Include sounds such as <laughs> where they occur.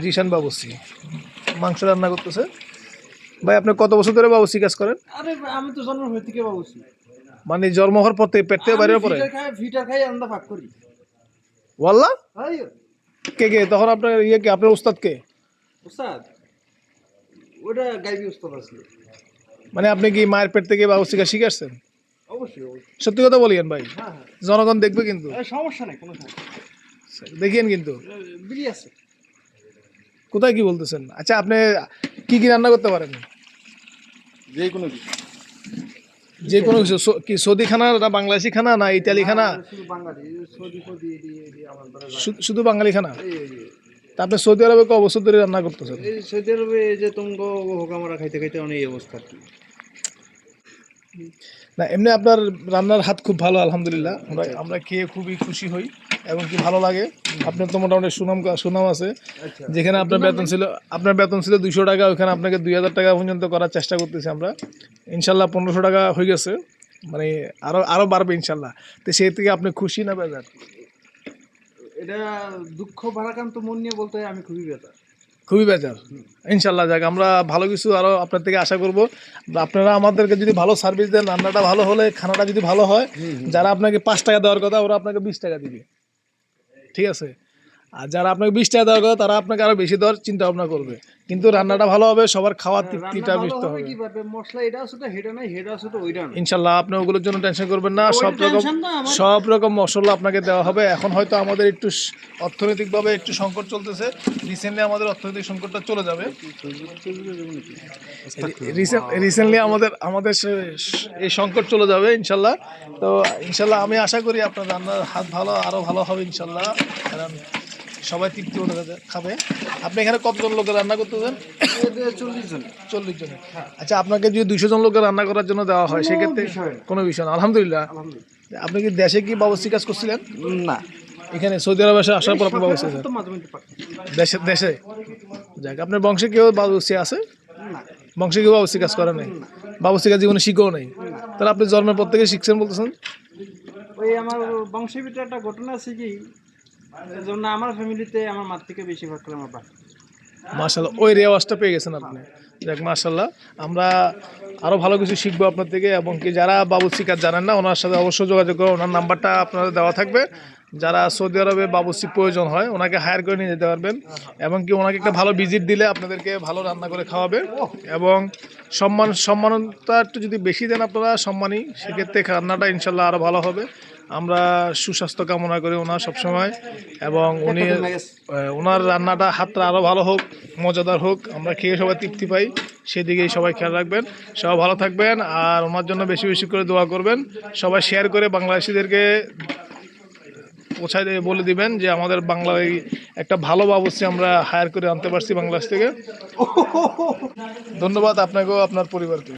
জিশান- বাবুসি মাংস রান্না করতেছে। ভাই আপনি কত বছর ধরে বাবুসি কাজ করেন? আরে আমি তো জন্ম হয়ে থেকে বাবুছি মানে জন্ম হওয়ার পর থেকে পেট থেকে বাইরে পরে? ফিটার খাই আন্দা ভাগ করি। ওয়াল্লা কে কে? তখন আপনার ইয়ে কে? আপনার উস্তাদ কে? উস্তাদ ওটা গাইবি উস্তাদ আসলে মানে আপনি কি মায়ের পেট থেকে বাবুসি কাজ শিখে আসছেন? অবশ্যই অবশ্যই। সত্যি কথা বলিয়েন ভাই। হ্যাঁ হ্যাঁ। জনগণ দেখবে কিন্তু। সমস্যা নেই কোনো সমস্যা দেখিয়েন কিন্তু। এ, বিড়ি আছে। কোথায় কি বলতেছেন? আচ্ছা আপনি কি কি রান্না করতে পারেন? যে কোনো কিছু। যে কোনো কিছু কি সৌদি খানা না বাংলাদেশি খানা না ইতালি খানা? শুধু বাঙালি। খানা? এই এই, এই। তা আপনি সৌদি আরবে ক বছর ধরে রান্না করতেছেন? সৌদি আরবে যে তোমাকে হোকামারা খাইতে খাইতে অনেক অবস্থা। না এমনি আপনার রান্নার হাত খুব ভালো আলহামদুলিল্লাহ। আমরা আমরা খেয়ে খুবই খুশি হই এবং কি ভালো লাগে। আপনার তো মোটামুটি সুনাম সুনাম আছে। আচ্ছা। যেখানে আপনার বেতন ছিল আপনার বেতন ছিল দুশো টাকা ওখানে আপনাকে দুই হাজার টাকা পর্যন্ত করার চেষ্টা করতেছি আমরা। ইনশাল্লাহ পনেরোশো টাকা হয়ে গেছে। মানে আরও আরও বাড়বে ইনশাল্লাহ। তো সেই থেকে আপনি খুশি না বেজার? এটা দুঃখ ভারাক্রান্ত মন নিয়ে বলতে হয় আমি খুবই বেতার খুবই বেজার। ইনশাল্লাহ যাক আমরা ভালো কিছু আরও আপনার থেকে আশা করব। আপনারা আমাদেরকে যদি ভালো সার্ভিস দেন রান্নাটা ভালো হলে খানাটা যদি ভালো হয় যারা আপনাকে পাঁচ টাকা দেওয়ার কথা ওরা আপনাকে বিশ টাকা দিবে। ঠিক আছে? আর যারা আপনাকে বিশ টাকা দেওয়ার কথা তারা আপনাকে আরও বেশি দেওয়ার চিন্তা ভাবনা করবে। কিন্তু রান্নাটা ভালো হবে সবার খাওয়ার তৃপ্তিটা রান্না হবে মশলা এটা নাই ওইটা ইনশাল্লাহ আপনি ওগুলোর জন্য টেনশন করবেন না সব রকম সব রকম মশলা আপনাকে দেওয়া হবে। এখন হয়তো আমাদের একটু অর্থনৈতিকভাবে একটু সংকট চলতেছে। রিসেন্টলি আমাদের অর্থনৈতিক সংকটটা চলে যাবে। রিসেন্টলি আমাদের আমাদের এই সংকট চলে যাবে ইনশাল্লাহ। তো ইনশাল্লাহ আমি আশা করি আপনার রান্নার হাত ভালো আরও ভালো হবে ইনশাল্লাহ। কারণ সবাই তৃপ্তি খাবে। আপনি এখানে কতজন লোকের রান্না চল্লিশ জন। চল্লিশ জন। আচ্ছা আপনাকে যদি দুইশো জন লোকের রান্না করার জন্য দেওয়া হয় সেক্ষেত্রে কোনো বিষয় না। আলহামদুলিল্লাহ। আপনি কি দেশে কি বাবুসি কাজ করছিলেন? না। এখানে সৌদি আরবে এসে আসার পর আপনি বাবুসি সরকার তো মাঝে মধ্যে পাঠায়। দেশে দেশে? যাক আপনার বংশে কেউ বাবুসি আছে? বংশে কেউ বাবুসি কাজ করে নাই? বাবুসি কাজ জীবনে শিখেও নাই? তাহলে আপনি জন্মের পর থেকে শিখছেন বলতেছেন? ওই আমার বংশের ভিতরে একটা ঘটনা আছে কি? যেমন আমার ফ্যামিলিতে আমার মার থেকে বেশিরভাগ করে আমার বাপ। মার্শাল্লাহ ওই রেওয়াজটা পেয়ে গেছেন আপনি। যাক মার্শাল্লাহ আমরা আরও ভালো কিছু শিখব আপনার থেকে, এবং কি যারা বাবুসি কাজ জানেন না, ওনার সাথে অবশ্যই যোগাযোগ করুন। ওনার নাম্বারটা আপনাদের দেওয়া থাকবে। যারা সৌদি আরবে বাবুসি প্রয়োজন হয়, ওনাকে হায়ার করে নিয়ে যেতে পারবেন, এবং কি ওনাকে একটা ভালো ভিজিট দিলে আপনাদেরকে ভালো রান্না করে খাওয়াবে, এবং সম্মান সম্মানটা একটু যদি বেশি দেন আপনারা, সম্মানই, সেক্ষেত্রে রান্নাটা ইনশাল্লাহ আরও ভালো হবে। আমরা সুস্বাস্থ্য কামনা করি ওনার সবসময় এবং উনি ওনার রান্নাটা হাতটা আরও ভালো হোক মজাদার হোক আমরা খেয়ে সবাই তৃপ্তি পাই। সেদিকেই সবাই খেয়াল রাখবেন। সবাই ভালো থাকবেন আর ওনার জন্য বেশি বেশি করে দোয়া করবেন। সবাই শেয়ার করে বাংলাদেশিদেরকে পৌঁছায় বলে দিবেন যে আমাদের বাংলায় একটা ভালো বাবুসি আমরা হায়ার করে আনতে পারছি বাংলাদেশ থেকে। <laughs> ধন্যবাদ আপনাকেও আপনার পরিবারকে